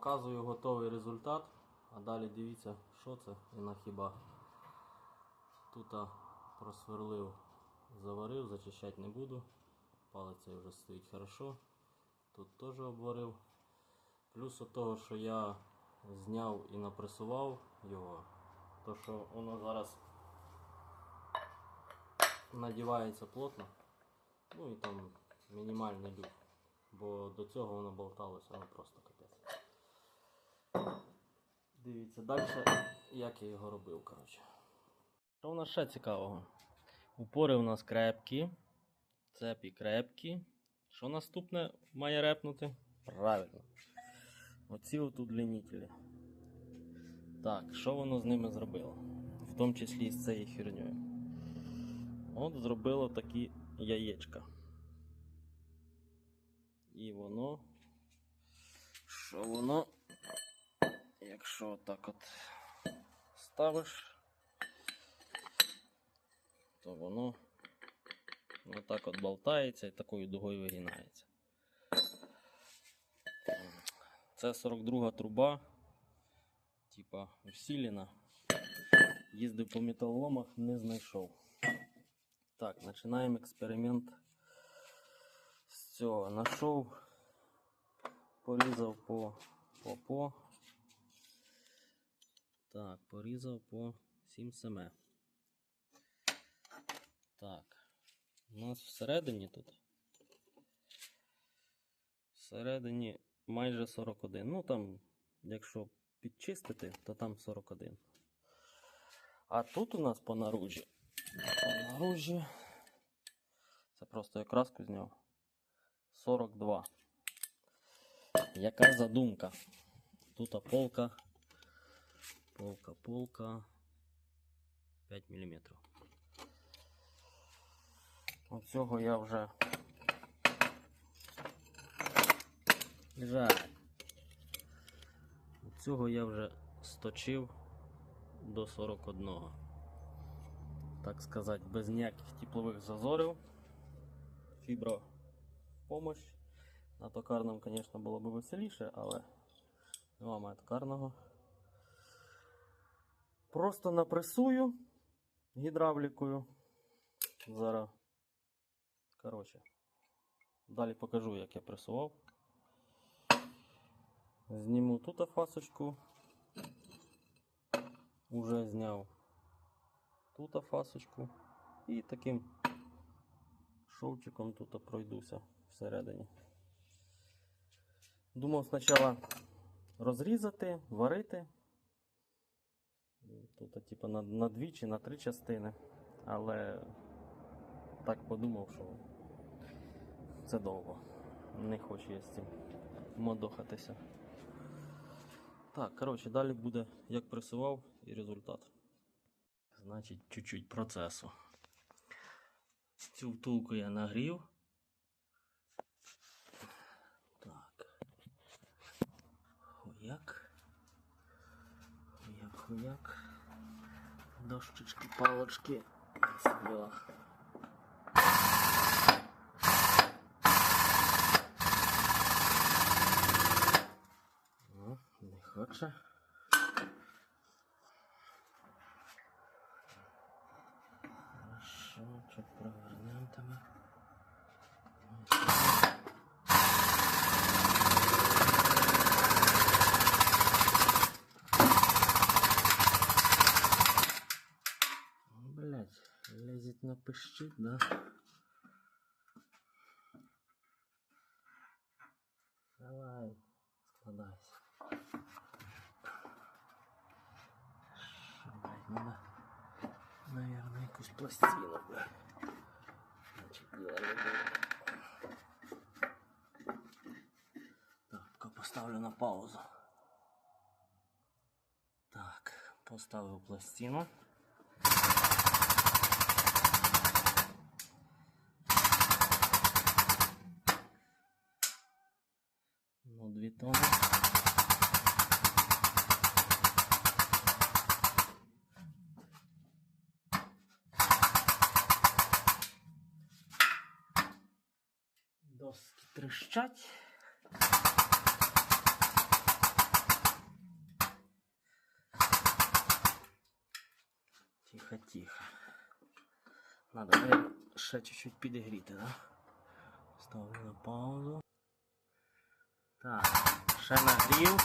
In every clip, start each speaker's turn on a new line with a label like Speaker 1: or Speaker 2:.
Speaker 1: Показую готовий результат, а далі дивіться, що це і на хіба. Тут просверлив, заварив, зачищати не буду. Палець вже стоїть хорошо. Тут теж обварив. Плюс от того, що я зняв і напресував його, то що воно зараз надівається плотно. Ну і там мінімальний люфт. Бо до цього воно болталося, ну просто. Дивіться далі, як я його робив, коротше. Що в нас ще цікавого? Упори у нас крепкі, цепі крепкі. Що наступне має репнути? Правильно. Оці отут длиннителі. Так, що воно з ними зробило? В тому числі і з цією хернею. От зробило такі яєчка. І воно. Що воно? Якщо так от ставиш, то воно отак от болтається і такою дугою вигинається. Це 42 труба, типа усилена. Їздив по металоломах, не знайшов. Так, починаємо експеримент з цього. Нашов, порізав по по по. Так, порізав по 7 см. Так. У нас всередині тут. Всередині майже 41. Ну там, якщо підчистити, то там 41. А тут у нас по наружі. По наружі. Це просто я краску зняв. 42. Яка задумка? Тут полка. Полка, полка. 5 мм. Оцього я вже. Жаль. Цього я вже сточив до 41. Так сказати, без ніяких теплових зазорів. Фібро помощь. На токарному, звісно, було б веселіше, але нема токарного. Просто напресую гідравлікою. Зараз. Коротше. Далі покажу, як я пресував. Зніму тут фасочку. Уже зняв тут фасочку. І таким шовчиком тут пройдуся всередині. Думав спочатку розрізати, варити. Тут, типу, на, на дві чи на три частини. Але так подумав, що це довго. Не хочу я з цим модохатися. Так, коротше, далі буде як пресував і результат. Значить, чуть-чуть процесу. Цю втулку я нагрів. Так. Хуяк. Хуяк. Дощечки, палочки. Ось діла. Ну, не хоче. Хорошо, чуть провернемо тебе. На пищит, да? Давай, складайся. Блядь, надо, наверное, якусь пластину, буде. Так, поставлю на паузу. Так, поставив пластину. 2 тони. Доски трещать. Тихо-тихо. Надо ще чуть-чуть підігріти, да? Ставлю на паузу. Так, ще нагрів.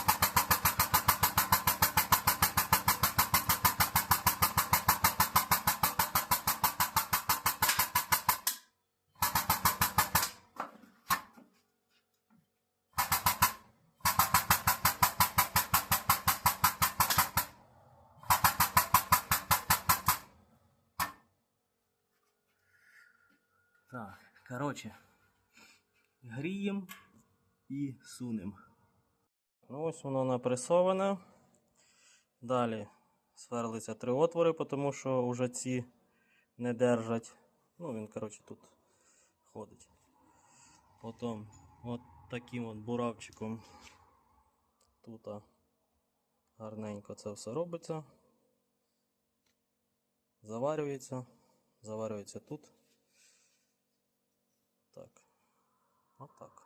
Speaker 1: Так, коротше, гріємо І сунемо. Ну ось воно напресоване. Далі сверлиться три отвори, тому що вже ці не держать. Ну, він, коротше, тут ходить. Потім от таким от буравчиком тут гарненько це все робиться. Заварюється. Заварюється тут. Так. Отак.